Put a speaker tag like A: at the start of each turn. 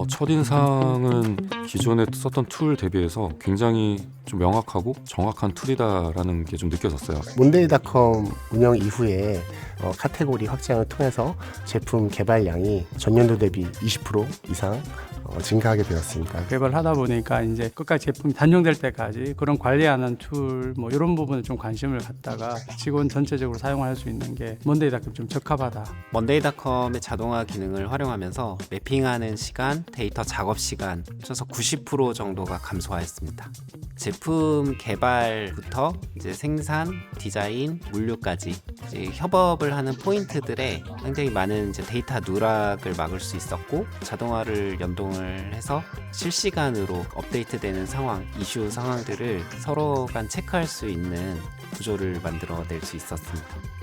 A: 어, 첫인상은 기존에 썼던 툴 대비해서 굉장히 좀 명확하고 정확한 툴이다라는 게 좀 느껴졌어요.
B: 몬데이닷컴 운영 이후에 어, 카테고리 확장을 통해서 제품 개발량이 전년도 대비 20% 이상 어, 증가하게 되었습니다.
C: 개발하다 보니까 이제 끝까지 제품이 단종될 때까지 그런 관리하는 툴 뭐 이런 부분에 좀 관심을 갖다가 직원 전체적으로 사용할 수 있는 게 먼데이닷컴 좀 적합하다.
D: 먼데이닷컴의 자동화 기능을 활용하면서 매핑하는 시간, 데이터 작업 시간 합쳐서 90% 정도가 감소하였습니다. 제품 개발부터 이제 생산, 디자인, 물류까지 협업을 하는 포인트들에 굉장히 많은 데이터 누락을 막을 수 있었고 자동화를 연동을 해서 실시간으로 업데이트되는 상황, 이슈 상황들을 서로 간 체크할 수 있는 구조를 만들어낼 수 있었습니다.